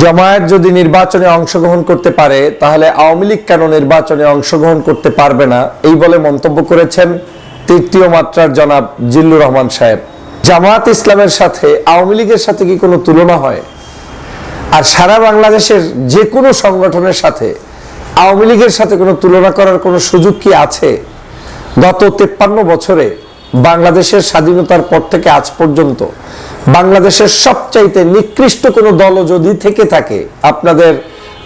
জামায়াত যদি নির্বাচনে অংশগ্রহণ করতে পারে, তাহলে আওয়ামী লীগ কেন নির্বাচনে অংশগ্রহণ করতে পারবে না? এই বলে মন্তব্য করেছেন তৃতীয় মাত্রার জনাব জিল্লুর রহমান সাহেব। জামায়াত ইসলামের সাথে আওয়ামী লীগের সাথে কি কোনো তুলনা হয়? আর সারা বাংলাদেশের যে কোনো সংগঠনের সাথে আওয়ামী লীগের সাথে কোনো তুলনা করার কোনো সুযোগ কি আছে? গত তেপ্পান্ন বছরে বাংলাদেশের স্বাধীনতার পর থেকে আজ পর্যন্ত বাংলাদেশের সবচাইতে নিকৃষ্ট কোনো দল যদি থেকে থাকে, আপনাদের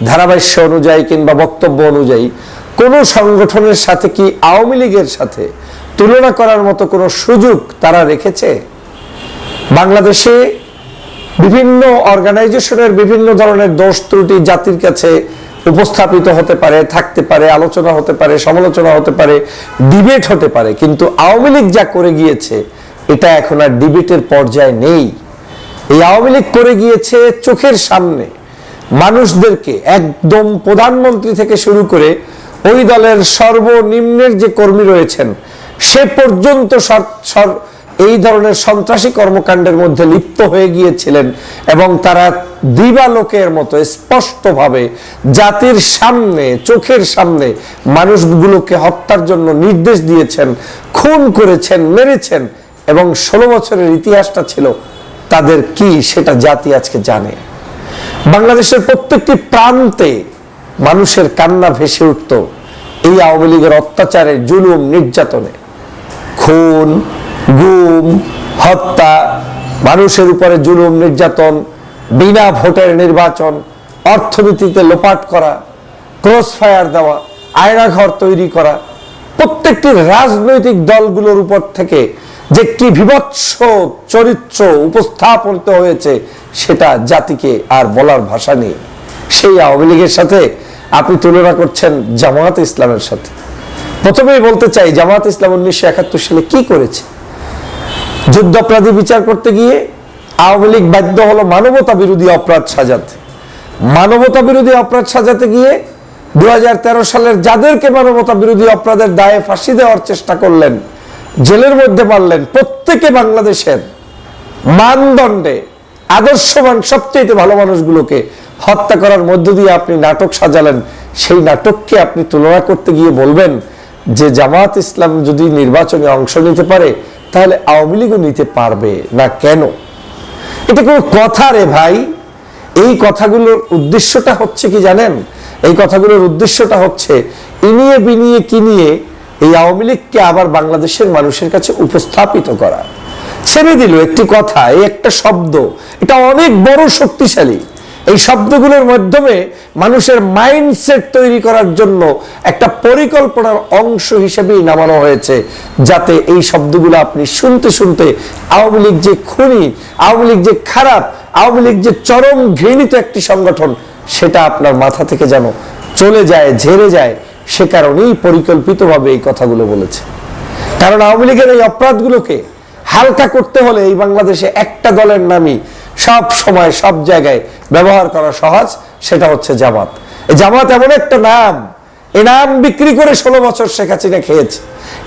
ধারাভাষ্য অনুযায়ী কিংবা বক্তব্য অনুযায়ী, কোনো সংগঠনের সাথে কি আওয়ামী লীগের সাথে তুলনা করার মতো কোনো সুযোগ তারা রেখেছে? বাংলাদেশে বিভিন্ন অর্গানাইজেশনের বিভিন্ন ধরনের দোষ ত্রুটি জাতির কাছে উপস্থাপিত হতে পারে, থাকতে পারে, আলোচনা হতে পারে, সমালোচনা হতে পারে, ডিবেট হতে পারে, কিন্তু আওয়ামী লীগ যা করে গিয়েছে এটা এখন আর ডিবেটের পর্যায়ে নেই। এই আওয়ামী লীগ করে গিয়েছে চোখের সামনে। মানুষদেরকে একদম প্রধানমন্ত্রী থেকে শুরু করে ওই দলের সর্বনিম্নের যে কর্মী রয়েছেন, সে পর্যন্ত এই ধরনের সন্ত্রাসী কর্মকাণ্ডের মধ্যে লিপ্ত হয়ে গিয়েছিলেন এবং তারা দিবালোকের মতো স্পষ্টভাবে জাতির সামনে, চোখের সামনে মানুষগুলোকে হত্যার জন্য নির্দেশ দিয়েছেন, খুন করেছেন, মেরেছেন। এবং ষোলো বছরের ইতিহাসটা ছিল তাদের কি সেটা জাতি আজকে জানে। বাংলাদেশের প্রত্যেকটি প্রান্তে মানুষের কান্না ভেসে উঠত এই আওয়ামী লীগের অত্যাচারে জুলুম নির্যাতনে। খুন, গুম, হত্যা, মানুষের উপরে জুলুম নির্যাতন, বিনা ভোটের নির্বাচন, অর্থনীতিতে লোপাট করা, ক্রস ফায়ার দেওয়া, আয়নাঘর তৈরি করা, প্রত্যেকটি রাজনৈতিক দলগুলোর উপর থেকে যে কি বিভৎস চরিত্র উপস্থাপিত হয়েছে সেটা জাতিকে আর বলার ভাষা নেই। সেই আওয়ামী লীগের সাথে আপনি তুলনা করছেন জামায়াত ইসলামের সাথে। প্রথমেই বলতে চাই জামাত ইসলাম উনিশশো একাত্তর সালে কি করেছে? যুদ্ধাপরাধী বিচার করতে গিয়ে আওয়ামী লীগ বাধ্য হলো মানবতা বিরোধী অপরাধ সাজাতে। মানবতা বিরোধী অপরাধ সাজাতে গিয়ে দু হাজার তেরো সালের যাদেরকে মানবতা বিরোধী অপরাধের দায়ে ফাঁসি দেওয়ার চেষ্টা করলেন জেলের মধ্যে পারলেন প্রত্যেকে বাংলাদেশের মানদণ্ডে আদর্শবান সবচেয়ে ভালো মানুষগুলোকে হত্যা করার মধ্য দিয়ে আপনি নাটক সাজালেন। সেই নাটককে আপনি তুলনা করতে গিয়ে বলবেন যে জামাত ইসলাম যদি নির্বাচনে অংশ নিতে পারে, তাহলে আওয়ামী লীগও নিতে পারবে না কেন? এটা কোনো কথা রে ভাই। এই কথাগুলোর উদ্দেশ্যটা হচ্ছে কি জানেন? এই কথাগুলোর উদ্দেশ্যটা হচ্ছে, ইনিয়ে বিনিয়ে কিনিয়ে এই আওয়ামী লীগকে আবার বাংলাদেশের মানুষের কাছে উপস্থাপিত করা। ছেড়ে দিল একটি কথা, এই একটা শব্দ। এটা অনেক বড় শক্তিশালী। এই শব্দগুলোর মাধ্যমে মানুষের মাইন্ডসেট তৈরি করার জন্য একটা পরিকল্পনার অংশ হিসেবেই নামানো হয়েছে, যাতে এই শব্দগুলো আপনি শুনতে শুনতে আওয়ামী লীগ যে খুনি, আওয়ামী লীগ যে খারাপ, আওয়ামী লীগ যে চরম ঘৃণিত একটি সংগঠন, সেটা আপনার মাথা থেকে যেন চলে যায়, ঝেড়ে যায়। সে কারণেই পরিকল্পিতভাবে এই কথাগুলো বলেছে। কারণ আওয়ামী লীগের এই অপরাধগুলোকে হালকা করতে হলে এই বাংলাদেশে একটা দলের নামই সব সময়, সব জায়গায় ব্যবহার করা সহজ, সেটা হচ্ছে জামাত। এই জামাত এমন একটা নাম, এ নাম বিক্রি করে ষোলো বছর শেখ হাসিনা খেয়েছে।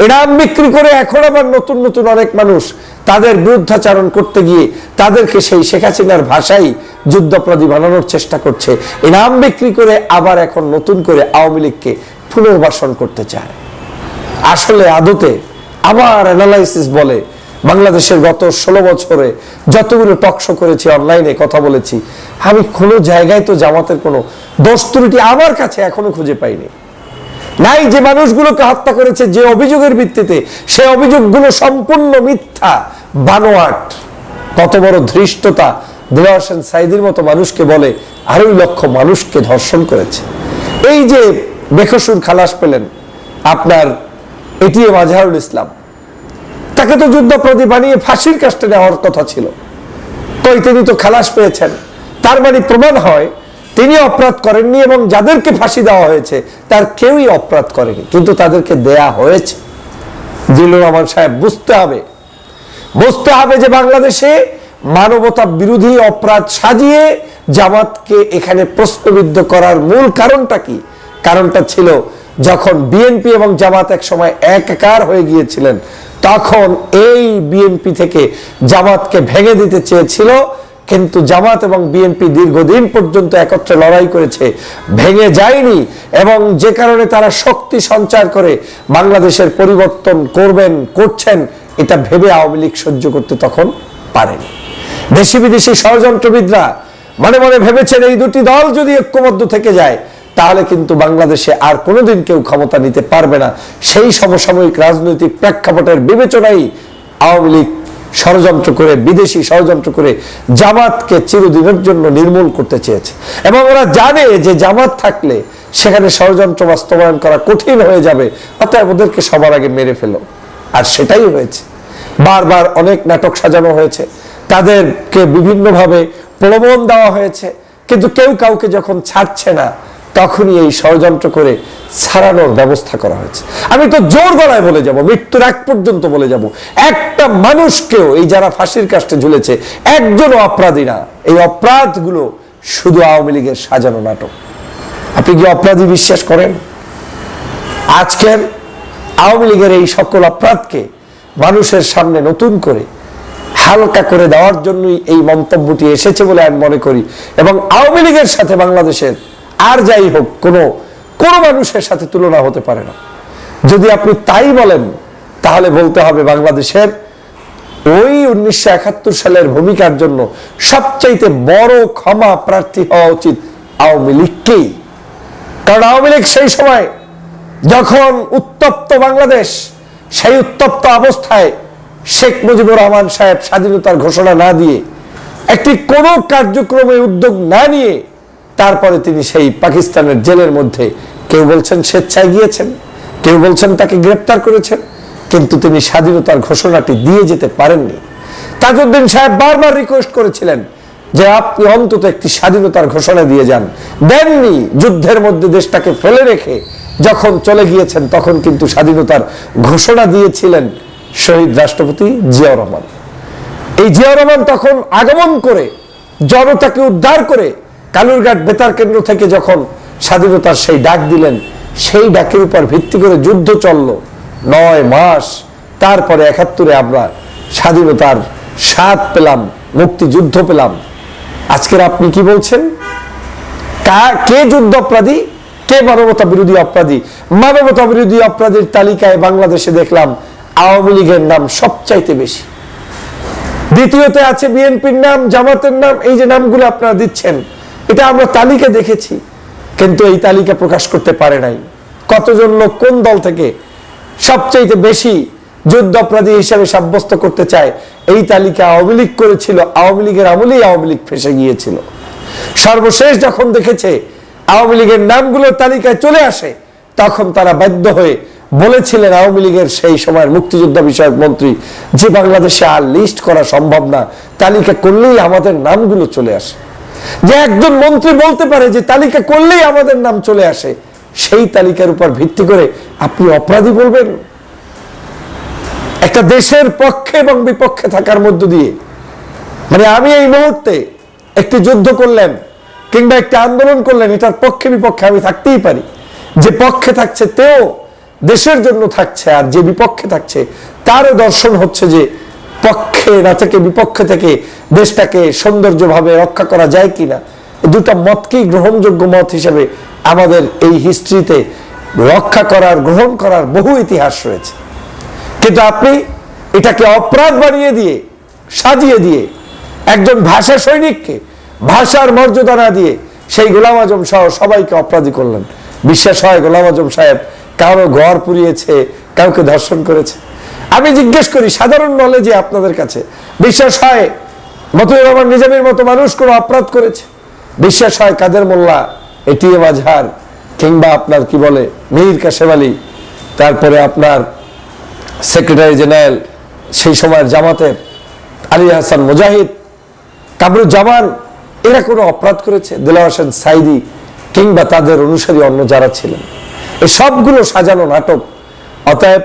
এ নাম বিক্রি করে এখন আবার নতুন নতুন অনেক মানুষ তাদের বিরুদ্ধাচারণ করতে গিয়ে তাদেরকে সেই শেখ হাসিনার ভাষাই যুদ্ধাপরাধী বানানোর চেষ্টা করছে। এ নাম বিক্রি করে আবার এখন নতুন করে আওয়ামী লীগকে পুনর্বাসন করতে চায়। আসলে আদতে আমার অ্যানালাইসিস বলে, বাংলাদেশের গত ষোলো বছরে যতগুলো টকশো করেছি অনলাইনে কথা বলেছি, আমি কোনো জায়গায় তো জামাতের কোনো দোষ ত্রুটি আমার কাছে এখনও খুঁজে পাইনি। নাই যে মানুষগুলোকে হত্যা করেছে, যে অভিযোগের ভিত্তিতে, সে অভিযোগগুলো সম্পূর্ণ মিথ্যা, বানোয়াট। কত বড় ধৃষ্টতা হোসেন সাইদির মতো মানুষকে বলে, আড়াই লক্ষ মানুষকে ধর্ষণ করেছে। এই যে বেকসুর খালাস পেলেন আপনার এটিএম আজহারুল ইসলাম। তাকে তো যুদ্ধপ্রতি বানিয়ে ফাঁসির কাস্টে নেওয়ার কথা ছিল। কই তিনি তো খালাস পেয়েছেন। তার মানে প্রমাণ হয়, তিনি অপরাধ করেননি এবং যাদেরকে ফাঁসি দেওয়া হয়েছে, তার কেউই অপরাধ করেনি। কিন্তু তাদেরকে দেয়া হয়েছে। জিল্লুর রহমান সাহেব, বুঝতে হবে। বুঝতে হবে যে বাংলাদেশে মানবতা বিরোধী অপরাধ সাজিয়ে জামাতকে এখানে প্রশ্নবিদ্ধ করার মূল কারণটা কি? কারণটা ছিল যখন বিএনপি এবং জামাত এক সময় একাকার হয়ে গিয়েছিলেন, তখন এই বিএনপি থেকে জামাতকে ভেঙে দিতে চেয়েছিল, কিন্তু জামাত এবং বিএনপি দীর্ঘদিন পর্যন্ত একত্রে লড়াই করেছে, ভেঙে যায়নি এবং যে কারণে তারা শক্তি সঞ্চার করে বাংলাদেশের পরিবর্তন করবেন, করছেন, এটা ভেবে আওয়ামী লীগ সহ্য করতে তখন পারেনি। দেশি বিদেশি ষড়যন্ত্রবিদরা মনে মনে ভেবেছেন এই দুটি দল যদি ঐক্যবদ্ধ থেকে যায় তাহলে কিন্তু বাংলাদেশে আর কোনোদিন কেউ ক্ষমতা নিতে পারবে না। সেই সমসাময়িক রাজনৈতিক প্রেক্ষাপটের বিবেচনায় আওয়ামী লীগ ষড়যন্ত্র করে, বিদেশি ষড়যন্ত্র করে জামাতকে চিরদিনের জন্য নির্মূল করতে চেয়েছে। এবং ওরা জানে যে জামাত থাকলে সেখানে ষড়যন্ত্র বাস্তবায়ন করা কঠিন হয়ে যাবে, অতএব ওদেরকে সবার আগে মেরে ফেলো। আর সেটাই হয়েছে। বারবার অনেক নাটক সাজানো হয়েছে। তাদেরকে বিভিন্নভাবে প্রলোভন দেওয়া হয়েছে। কিন্তু কেউ কাউকে যখন ছাড়ছে না তখনই এই ষড়যন্ত্র করে ছাড়ানোর ব্যবস্থা করা হয়েছে। আমি তো জোর গলায় বলে যাব, মৃত্যুর এক পর্যন্ত বলে যাব, একটা মানুষকেও এই যারা ফাঁসির কাষ্টে ঝুলেছে, একজনও অপরাধী না। এই অপরাধগুলো শুধু আওয়ামী লীগের সাজানো নাটক। আপনি কি অপরাধী বিশ্বাস করেন? আজকের আওয়ামী লীগের এই সকল অপরাধকে মানুষের সামনে নতুন করে হালকা করে দেওয়ার জন্যই এই মন্তব্যটি এসেছে বলে আমি মনে করি। এবং আওয়ামী লীগের সাথে বাংলাদেশের আর যাই হোক, কোনো কোনো মানুষের সাথে তুলনা হতে পারে না। যদি আপনি তাই বলেন, তাহলে বলতে হবে বাংলাদেশের ওই উনিশশো একাত্তর সালের ভূমিকার জন্য সবচাইতে বড় ক্ষমা প্রার্থী হওয়া উচিত আওয়ামী লীগকেই। কারণ আওয়ামী লীগ সেই সময় যখন উত্তপ্ত বাংলাদেশ, সেই উত্তপ্ত অবস্থায় শেখ মুজিবুর রহমান সাহেব স্বাধীনতার ঘোষণা না দিয়ে একটি কোনো কার্যক্রমে উদ্যোগ না নিয়ে তারপরে তিনি সেই পাকিস্তানের জেলের মধ্যে কেউ বলছেন স্বেচ্ছায় গিয়েছেন, কেউ বলছেন তাকে গ্রেপ্তার করেছেন, কিন্তু তিনি স্বাধীনতার ঘোষণাটি দিয়ে যেতে পারেননি। তাজউদ্দিন সাহেব বারবার রিকোয়েস্ট করেছিলেন যে আপনি অন্তত একটি স্বাধীনতার ঘোষণা দিয়ে যান। দেননি, যুদ্ধের মধ্যে দেশটাকে ফেলে রেখে যখন চলে গিয়েছেন তখন কিন্তু স্বাধীনতার ঘোষণা দিয়েছিলেন শহীদ রাষ্ট্রপতি জিয়াউর রহমান। এই জিয়াউর রহমান তখন আগমন করে, জনতাকে উদ্ধার করে কালুরঘাট বেতার কেন্দ্র থেকে যখন স্বাধীনতার সেই ডাক দিলেন, সেই ডাকের উপর ভিত্তি করে যুদ্ধ চলল। নয় মাস, তারপরে একাত্তরে আমরা স্বাধীনতার স্বাদ পেলাম, মুক্তিযুদ্ধ পেলাম। আজকের আপনি কি বলছেন? কা- যুদ্ধ অপরাধী? কে মানবতা বিরোধী অপরাধী? মানবতা বিরোধী অপরাধীর তালিকায় বাংলাদেশে দেখলাম আওয়ামী লীগের নাম সবচাইতে বেশি। দ্বিতীয়তে আছে বিএনপির নাম, জামাতের নাম, এই যে নামগুলো আপনারা দিচ্ছেন এটা আমরা তালিকা দেখেছি, কিন্তু এই তালিকা প্রকাশ করতে পারে নাই। কতজন লোক কোন দল থেকে সবচাইতে বেশি যুদ্ধ অপরাধী হিসাবে সাব্যস্ত করতে চায়, এই তালিকা আওয়ামী লীগ করেছিল, আওয়ামী লীগের আমলেই আওয়ামী লীগ ফেসে গিয়েছিল। সর্বশেষ যখন দেখেছে আওয়ামী লীগের নামগুলো তালিকায় চলে আসে, তখন তারা বাধ্য হয়ে বলেছিলেন আওয়ামী লীগের সেই সময়ের মুক্তিযোদ্ধা বিষয়ক মন্ত্রী যে বাংলাদেশে আর লিস্ট করা সম্ভব না। তালিকা করলেই আমাদের নামগুলো চলে আসে। যে একজন মন্ত্রী বলতে পারে যে তালিকা করলেই আমাদের নাম চলে আসে, সেই তালিকার উপর ভিত্তি করে আপনি অপরাধী বলবেন? একটা দেশের পক্ষে এবং বিপক্ষে থাকার মধ্য দিয়ে। মানে আমি এই মুহূর্তে একটি যুদ্ধ করলেন কিংবা একটি আন্দোলন করলেন, এটার পক্ষে বিপক্ষে আমি থাকতেই পারি। যে পক্ষে থাকছে, তেও দেশের জন্য থাকছে, আর যে বিপক্ষে থাকছে, তারও দর্শন হচ্ছে যে পক্ষে না থেকে বিপক্ষে থেকে দেশটাকে সৌন্দর্যভাবে রক্ষা করা যায় কিনা? দুটো মতকেই গ্রহণযোগ্য মত হিসেবে আমাদের এই হিস্ট্রিতে রক্ষা করার, গ্রহণ করার বহু ইতিহাস রয়েছে। কিন্তু আপনি এটাকে অপরাধ বানিয়ে দিয়ে, সাজিয়ে দিয়ে, একজন ভাষা সৈনিককে ভাষার মর্যাদা না দিয়ে সেই গোলাম আজম সহ সবাইকে অপরাধী করলেন। বিশ্বাস হয় গোলাম আজম সাহেব কারও ঘর পুড়িয়েছে, কাউকে ধর্ষণ করেছে? আমি জিজ্ঞেস করি, সাধারণ নলেজে আপনাদের কাছে। বিশ্বাস হয় মতুর রহমান নিজামের মতো মানুষ কোনো অপরাধ করেছে? বিশ্বাস হয় কাদের মোল্লা এটিএম আজহার, কিংবা আপনার কি বলে, মীর কাশেম আলী, তারপরে আপনার সেক্রেটারি জেনারেল সেই সময়ের জামাতের আলী হাসান মুজাহিদ, কামরুজ্জামান, এরা কোনো অপরাধ করেছে? দিলা হোসেন সাইদি কিংবা তাদের অনুসারী অন্য যারা ছিলেন। এই সবগুলো সাজানো নাটক। অতএব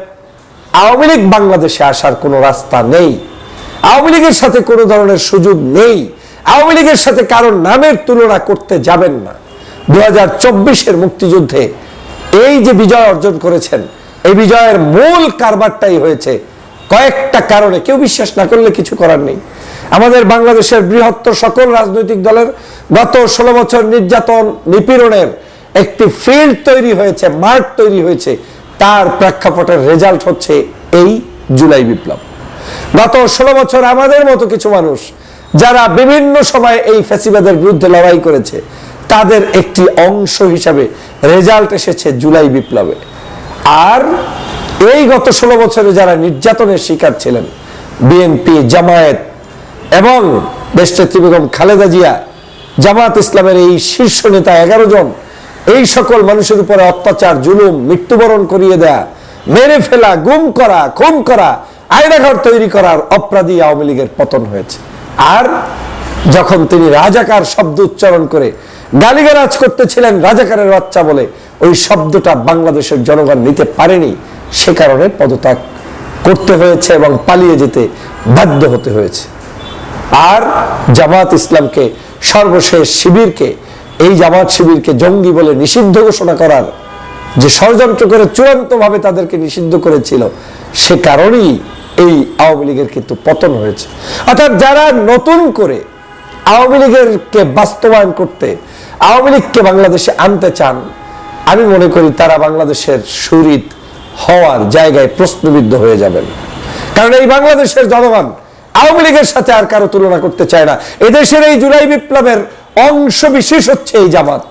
আওয়ামী লীগ বাংলাদেশে আসার কোনো রাস্তা নেই। আওয়ামী লীগের সাথে কোনো ধরনের সুযোগ নেই। আওয়ামী লীগের সাথে কারোর নামের তুলনা করতে যাবেন না। দু হাজার চব্বিশের মুক্তিযুদ্ধে এই যে বিজয় অর্জন করেছেন, এই বিজয়ের মূল কারবারটাই হয়েছে কয়েকটা কারণে। কেউ বিশ্বাস না করলে কিছু করার নেই। আমাদের বাংলাদেশের বৃহত্তর সকল রাজনৈতিক দলের গত ষোলো বছর নির্যাতন নিপীড়নের একটি ফিল্ড তৈরি হয়েছে, মাঠ তৈরি হয়েছে। তার প্রেক্ষাপটের রেজাল্ট হচ্ছে এই জুলাই বিপ্লব। গত ষোলো বছর আমাদের মতো কিছু মানুষ যারা বিভিন্ন সময় এই ফ্যাসিবাদের বিরুদ্ধে লড়াই করেছে, তাদের একটি অংশ হিসাবে রেজাল্ট এসেছে জুলাই বিপ্লবে। আর এই গত ষোলো বছরে যারা নির্যাতনের শিকার ছিলেন, বিএনপি, জামায়াত এবং দেশনেত্রী বেগম খালেদা জিয়া, জামাত ইসলামের এই শীর্ষ নেতা এগারো জন এই সকল মানুষের উপরে অত্যাচার, জুলুম, মৃত্যুবরণ করিয়ে দেয়া, মেরে ফেলা, গুম করা, খুন করা, আয়নাঘর তৈরি করার অপরাধী আওয়ামী লীগের পতন হয়েছে। আর যখন তিনি রাজাকার শব্দ উচ্চারণ করে গালিগালাজ করতেছিলেন রাজাকারের বাচ্চা বলে, ওই শব্দটা বাংলাদেশের জনগণ নিতে পারেনি, সে কারণে পদত্যাগ করতে হয়েছে এবং পালিয়ে যেতে বাধ্য হতে হয়েছে। আর জামাত ইসলামকে সর্বশেষ শিবিরকে এই জামাত শিবিরকে জঙ্গি বলে নিষিদ্ধ ঘোষণা করার যে ষড়যন্ত্র করে চূড়ান্তভাবে তাদেরকে নিষিদ্ধ করেছিল, সে কারণেই এই আওয়ামী লীগের কিন্তু পতন হয়েছে। অর্থাৎ যারা নতুন করে আওয়ামী লীগেরকে বাস্তবায়ন করতে, আওয়ামী লীগকে বাংলাদেশে আনতে চান, আমি মনে করি তারা বাংলাদেশের শরীর হওয়ার জায়গায় প্রশ্নবিদ্ধ হয়ে যাবেন। কারণ এই বাংলাদেশের জনগণ আওয়ামী লীগের সাথে আর কারও তুলনা করতে চায় না। এদেশের এই জুলাই বিপ্লবের অংশ বিশেষ হচ্ছে এই জামাত।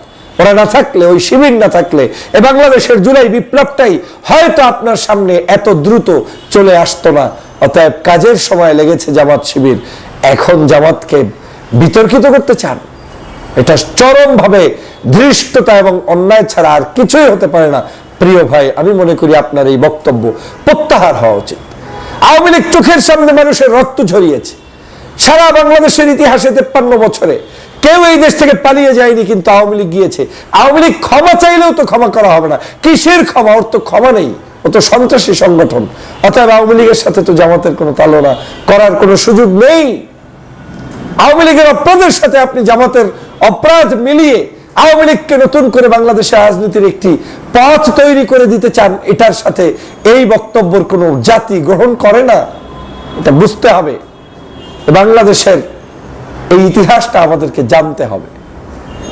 ওরা না থাকলে, ওই শিবির না থাকলে, এ বাংলাদেশের জুলাই বিপ্লবটাই হয়তো আপনার সামনে এত দ্রুত চলে আসতো না। অতএব কাজের সময় লেগেছে জামাত শিবির। এখন জামাতকে বিতর্কিত করতে চান। এটা চরমভাবে ধৃষ্টতা এবং অন্যায় ছাড়া আর কিছুই হতে পারে না। প্রিয় ভাই, আমি মনে করি আপনার এই বক্তব্য প্রত্যাহার হওয়া উচিত। আওয়ামী লীগ চোখের সামনে মানুষের রক্ত ঝরিয়েছে। সারা বাংলাদেশের ইতিহাসে তেপ্পান্ন বছরে কেউ এই দেশ থেকে পালিয়ে যায়নি কিন্তু আওয়ামী লীগ গিয়েছে। আওয়ামী লীগ ক্ষমা চাইলেও তো ক্ষমা করা হবে না। কিসের ক্ষমা? ওর তো ক্ষমা নেই। ও তো সন্ত্রাসী সংগঠন। অতএব আওয়ামী লীগের সাথে তো জামাতের কোনো তালনা করার কোনো সুযোগ নেই। আওয়ামী লীগের অপরাধের সাথে আপনি জামাতের অপরাধ মিলিয়ে আওয়ামী লীগকে নতুন করে বাংলাদেশের রাজনীতির একটি পথ তৈরি করে দিতে চান, এটার সাথে এই বক্তব্যের কোনো জাতি গ্রহণ করে না। এটা বুঝতে হবে। বাংলাদেশের এই ইতিহাসটা আমাদেরকে জানতে হবে।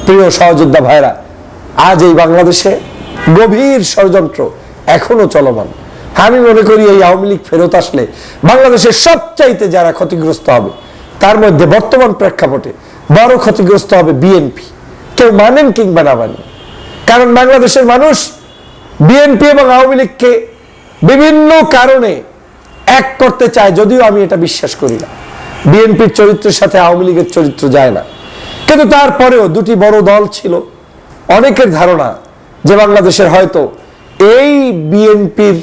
প্রিয় সহযোদ্ধা ভাইরা, আজ এই বাংলাদেশে গভীর ষড়যন্ত্র এখনও চলমান। আমি মনে করি এই আওয়ামী লীগ ফেরত আসলে বাংলাদেশের সবচাইতে যারা ক্ষতিগ্রস্ত হবে, তার মধ্যে বর্তমান প্রেক্ষাপটে বড় ক্ষতিগ্রস্ত হবে বিএনপি। কেউ মানেন কিংবা না মানেন। কারণ বাংলাদেশের মানুষ বিএনপি এবং আওয়ামী লীগকে বিভিন্ন কারণে এক করতে চায়, যদিও আমি এটা বিশ্বাস করি না। বিএনপির চরিত্রের সাথে আওয়ামী লীগের চরিত্র যায় না। কিন্তু তারপরেও দুটি বড় দল ছিল। অনেকের ধারণা যে বাংলাদেশের হয়তো এই বিএনপির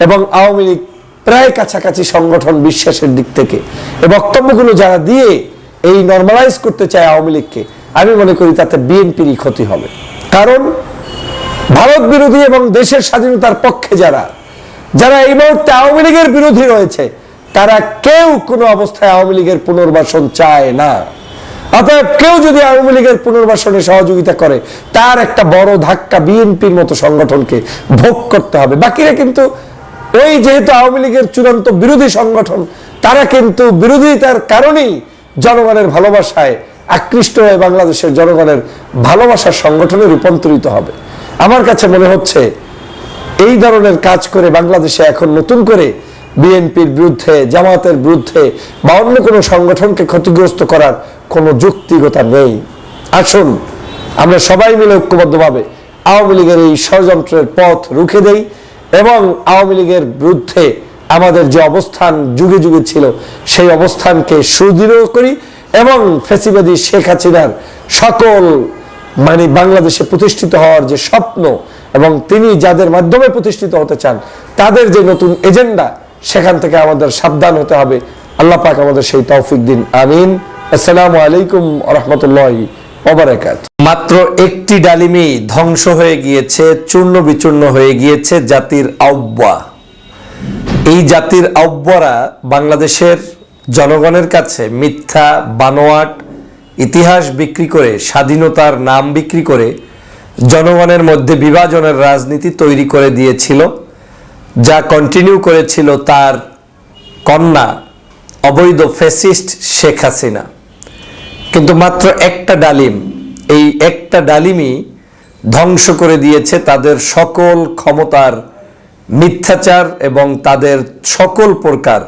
এবং আওয়ামী লীগ প্রায় কাছাকাছি সংগঠন বিশ্বাসের দিক থেকে এই বক্তব্যগুলো যারা দিয়ে এই নর্মালাইজ করতে চায় আওয়ামী লীগকে, আমি মনে করি তাতে বিএনপিরই ক্ষতি হবে। কারণ ভারত বিরোধী এবং দেশের স্বাধীনতার পক্ষে যারা যারা এই মুহূর্তে আওয়ামী লীগের বিরোধী রয়েছে তারা কেউ কোনো অবস্থায় আওয়ামী লীগের পুনর্বাসন চায় না। অতএব কেউ যদি আওয়ামী লীগের পুনর্বাসনে সহযোগিতা করে, তার একটা বড় ধাক্কা বিএনপির মতো সংগঠনকে ভোগ করতে হবে। বাকিরা কিন্তু ওই যেহেতু আওয়ামী লীগের চূড়ান্ত বিরোধী সংগঠন, তারা কিন্তু বিরোধিতার কারণেই জনগণের ভালোবাসায় আকৃষ্ট হয়ে বাংলাদেশের জনগণের ভালোবাসার সংগঠনে রূপান্তরিত হবে। আমার কাছে মনে হচ্ছে, এই ধরনের কাজ করে বাংলাদেশে এখন নতুন করে বিএনপির বিরুদ্ধে, জামাতের বিরুদ্ধে বা অন্য কোনো সংগঠনকে ক্ষতিগ্রস্ত করার কোনো যুক্তিগতা নেই। আসুন, আমরা সবাই মিলে ঐক্যবদ্ধভাবে আওয়ামী লীগের এই ষড়যন্ত্রের পথ রুখে দেই এবং আওয়ামী লীগের বিরুদ্ধে আমাদের যে অবস্থান যুগে যুগে ছিল, সেই অবস্থানকে সুদৃঢ় করি এবং ফেসিবাদী শেখ হাসিনার সকল মানে বাংলাদেশে প্রতিষ্ঠিত হওয়ার যে স্বপ্ন এবং তিনি যাদের মাধ্যমে প্রতিষ্ঠিত হতে চান, তাদের যে নতুন এজেন্ডা সেখান থেকে আমাদের সাবধান হতে হবে। আল্লাহ পাক আমাদের সেই তৌফিক দিন। আমিন। আসসালামু আলাইকুম রহমতুল্লাহ ওবরাকাত মাত্র একটি ডালিমি ধ্বংস হয়ে গিয়েছে, চূর্ণ বিচূর্ণ হয়ে গিয়েছে জাতির আহ্বা এই জাতির আহ্বরা বাংলাদেশের জনগণের কাছে মিথ্যা, বানোয়াট, ইতিহাস বিক্রি করে, স্বাধীনতার নাম বিক্রি করে, জনগণের মধ্যে বিভাজনের রাজনীতি তৈরি করে দিয়েছিল। যা কন্টিনিউ করেছিল তার কন্যা, অবৈধ ফেসিস্ট শেখ হাসিনা। কিন্তু মাত্র একটা ডালিম, এই একটা ডালিমই ধ্বংস করে দিয়েছে তাদের সকল ক্ষমতার মিথ্যাচার এবং তাদের সকল প্রকার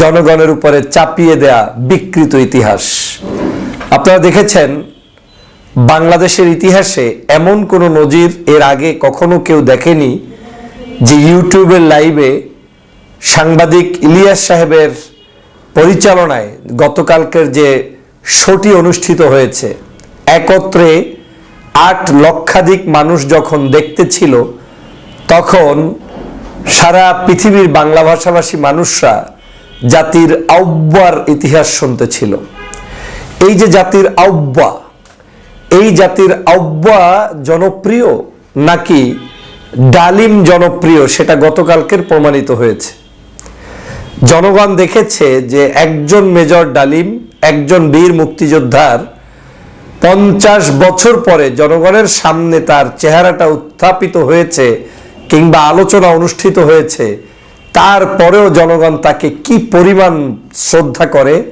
জনগণের উপরে চাপিয়ে দেয়া বিকৃত ইতিহাস। আপনারা দেখেছেন, বাংলাদেশের ইতিহাসে এমন কোনো নজির এর আগে কখনো কেউ দেখেনি যে ইউটিউবের লাইভে সাংবাদিক ইলিয়াস সাহেবের পরিচালনায় গতকালকের যে শোটি অনুষ্ঠিত হয়েছে, একত্রে আট লক্ষাধিক মানুষ যখন দেখতে ছিল, তখন সারা পৃথিবীর বাংলা ভাষাভাষী মানুষরা জাতির আহ্বার ইতিহাস শুনতে ছিল। এই যে জাতির আহ্বা এই জাতির আব্বা জনপ্রিয় নাকি ডালিম জনপ্রিয়, সেটা গতকালকের প্রমাণিত হয়েছে। জনগণ দেখেছে যে একজন মেজর ডালিম, একজন বীর মুক্তিযোদ্ধার পঞ্চাশ বছর পরে জনগণের সামনে তার চেহারাটা উত্থাপিত হয়েছে কিংবা আলোচনা অনুষ্ঠিত হয়েছে। তারপরেও জনগণ তাকে কি পরিমাণ শ্রদ্ধা করে,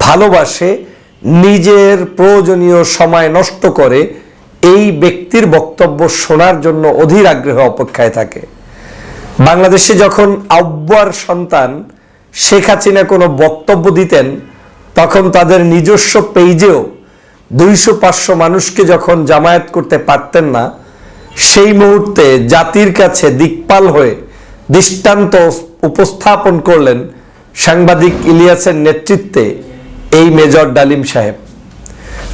ভালোবাসে, নিজের প্রয়োজনীয় সময় নষ্ট করে এই ব্যক্তির বক্তব্য শোনার জন্য অধীর আগ্রহ অপেক্ষায় থাকে। বাংলাদেশে যখন আব্বার সন্তান শেখ হাসিনা কোনো বক্তব্য দিতেন, তখন তাদের নিজস্ব পেজেও দুইশো পাঁচশো মানুষকে যখন জামায়াত করতে পারতেন না, সেই মুহূর্তে জাতির কাছে দিকপাল হয়ে দৃষ্টান্ত উপস্থাপন করলেন সাংবাদিক ইলিয়াসের নেতৃত্বে এই মেজর ডালিম সাহেব।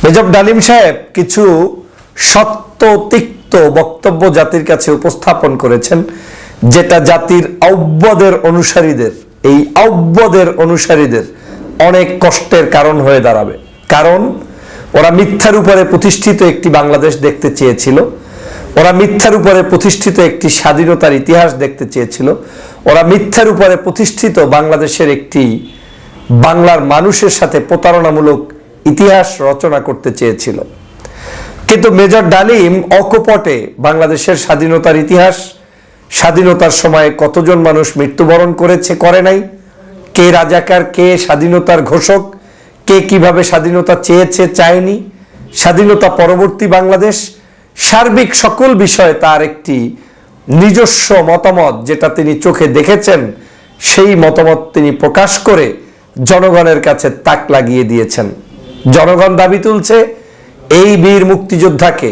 মেজর ডালিম সাহেব কিছু সত্য তিক্ত বক্তব্য জাতির কাছে উপস্থাপন করেছেন, যেটা জাতির আব্যদের অনুসারীদের, এই আব্যদের অনুসারীদের অনেক কষ্টের কারণ হয়ে দাঁড়াবে। কারণ, ওরা মিথ্যার উপরে প্রতিষ্ঠিত একটি বাংলাদেশ দেখতে চেয়েছিল, ওরা মিথ্যার উপরে প্রতিষ্ঠিত একটি স্বাধীনতার ইতিহাস দেখতে চেয়েছিল, ওরা মিথ্যার উপরে প্রতিষ্ঠিত বাংলাদেশের একটি বাংলার মানুষের সাথে প্রতারণামূলক ইতিহাস রচনা করতে চেয়েছিল। কিন্তু মেজর ডালিম অকপটে বাংলাদেশের স্বাধীনতার ইতিহাস, স্বাধীনতার সময় কতজন মানুষ মৃত্যুবরণ করেছে, করে নাই? কে রাজাকার, কে স্বাধীনতার ঘোষক, কে কীভাবে স্বাধীনতা চেয়েছে, চায়নি? স্বাধীনতা পরবর্তী বাংলাদেশ, সার্বিক সকল বিষয়ে তার একটি নিজস্ব মতামত যেটা তিনি চোখে দেখেছেন, সেই মতামত তিনি প্রকাশ করে জনগণের কাছে তাক লাগিয়ে দিয়েছেন। জনগণ দাবি তুলছে এই বীর মুক্তিযোদ্ধাকে,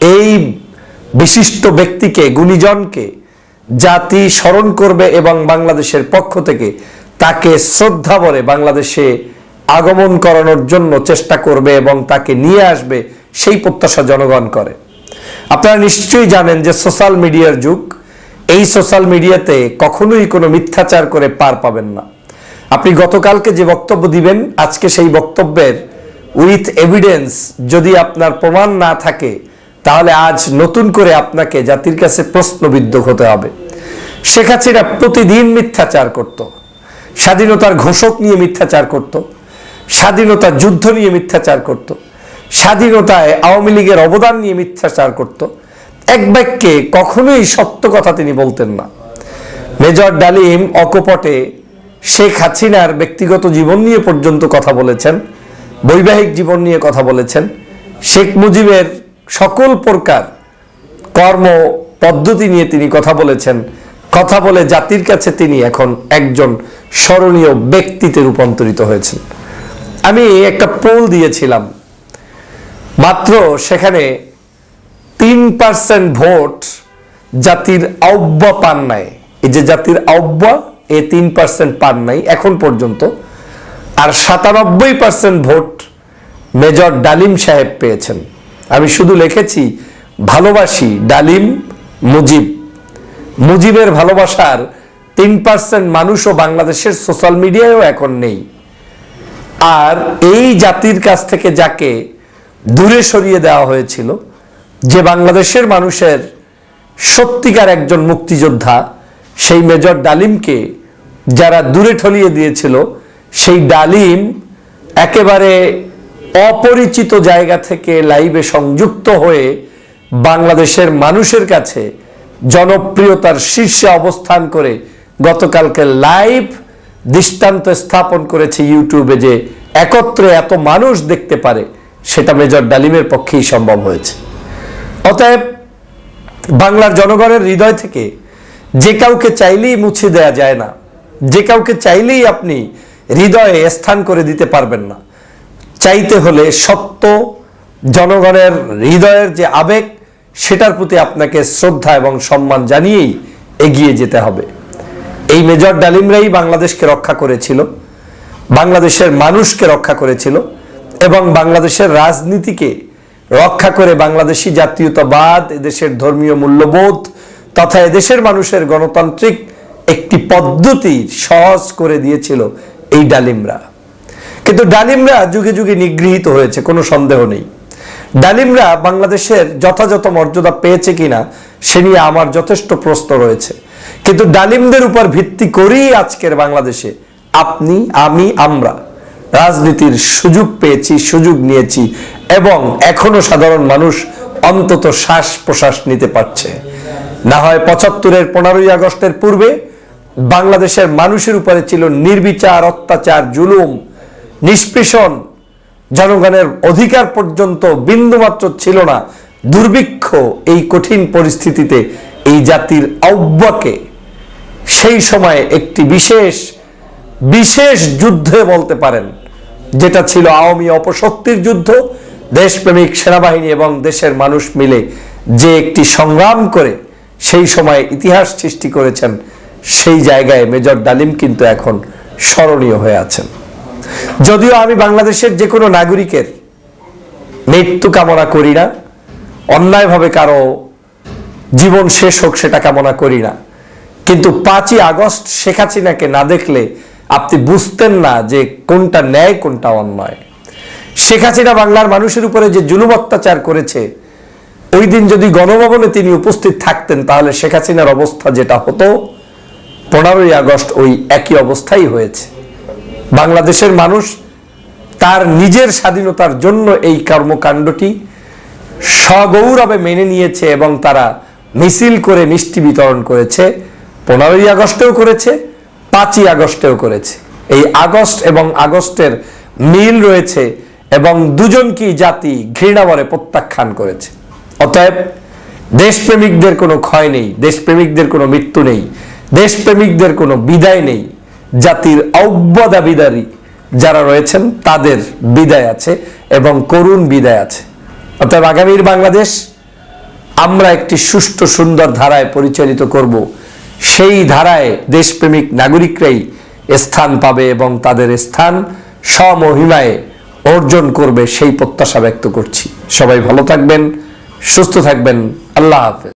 এই বিশিষ্ট ব্যক্তিকে, গুণীজনকে জাতি স্মরণ করবে এবং বাংলাদেশের পক্ষ থেকে তাকে শ্রদ্ধা বলে বাংলাদেশে আগমন করানোর জন্য চেষ্টা করবে এবং তাকে নিয়ে আসবে, সেই প্রত্যাশা জনগণ করে। আপনারা নিশ্চয়ই জানেন যে সোশ্যাল মিডিয়ার যুগ, এই সোশ্যাল মিডিয়াতে কখনোই কোনো মিথ্যাচার করে পার পাবেন না। আপনি গতকালকে যে বক্তব্য দিবেন, আজকে সেই বক্তব্যের উইথ এভিডেন্স যদি আপনার প্রমাণ না থাকে, তাহলে আজ নতুন করে আপনাকে জাতির কাছে প্রশ্নবিদ্ধ হতে হবে। শেখ হাসিনা প্রতিদিন মিথ্যাচার করত। স্বাধীনতার ঘোষক নিয়ে মিথ্যাচার করত। স্বাধীনতা যুদ্ধ নিয়ে মিথ্যাচার করত। স্বাধীনতায় আওয়ামী লীগের অবদান নিয়ে মিথ্যাচার করত। এক বাক্যে কখনোই সত্য কথা তিনি বলতেন না। মেজর ডালিম অকপটে শেখ হাসিনার ব্যক্তিগত জীবন নিয়ে পর্যন্ত কথা বলেছেন। বৈবাহিক জীবন নিয়ে কথা বলেছেন। শেখ মুজিবের সকল প্রকার কর্ম পদ্ধতি নিয়ে তিনি কথা বলেছেন। কথা বলে জাতির কাছে তিনি এখন একজন স্মরণীয় ব্যক্তিতে রূপান্তরিত হয়েছেন। আমি একটা পোল দিয়েছিলাম। মাত্র সেখানে তিন পার্সেন্ট ভোট জাতির আহ্বা পান নাই। এই যে জাতির আহ্বা, এ তিন পার্সেন্ট পান নাই এখন পর্যন্ত। আর সাতানব্বই পার্সেন্ট ভোট মেজর ডালিম সাহেব পেয়েছেন। আমি শুধু লিখেছি, ভালোবাসি ডালিম মুজিব। মুজিবের ভালোবাসার তিন পার্সেন্ট মানুষও বাংলাদেশের সোশ্যাল মিডিয়ায়ও এখন নেই। আর এই জাতির কাছ থেকে যাকে দূরে সরিয়ে দেওয়া হয়েছিল, যে বাংলাদেশের মানুষের সত্যিকার একজন মুক্তিযোদ্ধা, সেই মেজর ডালিমকে যারা দূরে ঠলিয়ে দিয়েছিল সেই ডালিম একেবারে অপরিচিত জায়গা থেকে লাইভে সংযুক্ত হয়ে বাংলাদেশের মানুষের কাছে জনপ্রিয়তার শীর্ষে অবস্থান করে গতকালকে লাইভ দৃষ্টান্ত স্থাপন করেছে ইউটিউবে যে একত্রে এত মানুষ দেখতে পারে, সেটা মেজর ডালিমের পক্ষেই সম্ভব হয়েছে। অতএব বাংলার জনগণের হৃদয় থেকে যে কাউকে চাইলেই মুছে দেয়া যায় না, যে কাউকে চাইলেই আপনি হৃদয়ে স্থান করে দিতে পারবেন না। চাইতে হলে সত্য জনগণের হৃদয়ের যে আবেগ, সেটার প্রতি আপনাকে শ্রদ্ধা এবং সম্মান জানিয়েই এগিয়ে যেতে হবে। এই মেজর ডালিমরাই বাংলাদেশকে রক্ষা করেছিল, বাংলাদেশের মানুষকে রক্ষা করেছিল এবং বাংলাদেশের রাজনীতিকে রক্ষা করে বাংলাদেশি জাতীয়তাবাদ, এদেশের ধর্মীয় মূল্যবোধ তথা এদেশের মানুষের গণতান্ত্রিক একটি পদ্ধতি সহজ করে দিয়েছিল এই ডালিমরা। কিন্তু ডালিমরা যুগে যুগে নিগৃহীত হয়েছে, কোনো সন্দেহ নেই। ডালিমরা বাংলাদেশের যথাযথ মর্যাদা পেয়েছে কিনা, সে নিয়ে আমার যথেষ্ট প্রশ্ন রয়েছে। কিন্তু ডালিমদের উপর ভিত্তি করেই আজকের বাংলাদেশে আপনি, আমি, আমরা রাজনীতির সুযোগ পেয়েছি, সুযোগ নিয়েছি এবং এখনও সাধারণ মানুষ অন্তত শ্বাস প্রশ্বাস নিতে পারছে। না হয় পঁচাত্তরের পনেরোই আগস্টের পূর্বে বাংলাদেশের মানুষের উপরে ছিল নির্বিচার, অত্যাচার, জুলুম, নিষ্পেষণ। জনগণের অধিকার পর্যন্ত বিন্দুমাত্র ছিল না। দুর্ভিক্ষ এই কঠিন পরিস্থিতিতে এই জাতির আহ্বাকে সেই সময়ে একটি বিশেষ বিশেষ যুদ্ধে বলতে পারেন, যেটা ছিল আওয়ামী অপশক্তির যুদ্ধ। দেশপ্রেমিক সেনাবাহিনী এবং দেশের মানুষ মিলে যে একটি সংগ্রাম করে সেই সময় ইতিহাস সৃষ্টি করেছেন সেই জায়গায় মেজর ডালিম কিন্তু এখন স্মরণীয় হয়ে আছেন। যদিও আমি বাংলাদেশের যে কোনো নাগরিকের মৃত্যু কামনা করি না, অন্যায়ভাবে কারও জীবন শেষ হোক সেটা কামনা করি না। কিন্তু পাঁচই আগস্ট শেখ হাসিনাকে না দেখলে আপনি বুঝতেন না যে কোনটা ন্যায়, কোনটা অন্যায়। শেখ হাসিনা বাংলার মানুষের উপরে যে জুলুম অত্যাচার করেছে, ওই দিন যদি গণভবনে তিনি উপস্থিত থাকতেন, তাহলে শেখ হাসিনার অবস্থা যেটা হতো পনেরোই আগস্ট ওই একই অবস্থাই হয়েছে। বাংলাদেশের মানুষ তার নিজের স্বাধীনতার জন্য এই কর্মকাণ্ডটি সগৌরবে মেনে নিয়েছে এবং তারা মিছিল করে মিষ্টি বিতরণ করেছে, পনেরোই আগস্টেও করেছে, পাঁচই আগস্টেও করেছে। এই আগস্ট এবং আগস্টের মিল রয়েছে এবং দুজনকেই জাতি ঘৃণাবরে প্রত্যাখ্যান করেছে। অতএব দেশপ্রেমিকদের কোনো ক্ষয় নেই, দেশপ্রেমিকদের কোনো মৃত্যু নেই। দেশপ্রেমিকদের কোনো বিদায় নেই। জাতির অব্যদাবিদারী যারা রয়েছেন, তাদের বিদায় আছে এবং করুণ বিদায় আছে। অর্থাৎ আগামীর বাংলাদেশ আমরা একটি সুষ্ঠু, সুন্দর ধারায় পরিচালিত করব। সেই ধারায় দেশপ্রেমিক নাগরিকরাই স্থান পাবে এবং তাদের স্থান স্বমহিমায় অর্জন করবে সেই প্রত্যাশা ব্যক্ত করছি। সবাই ভালো থাকবেন, সুস্থ থাকবেন। আল্লাহ হাফেজ।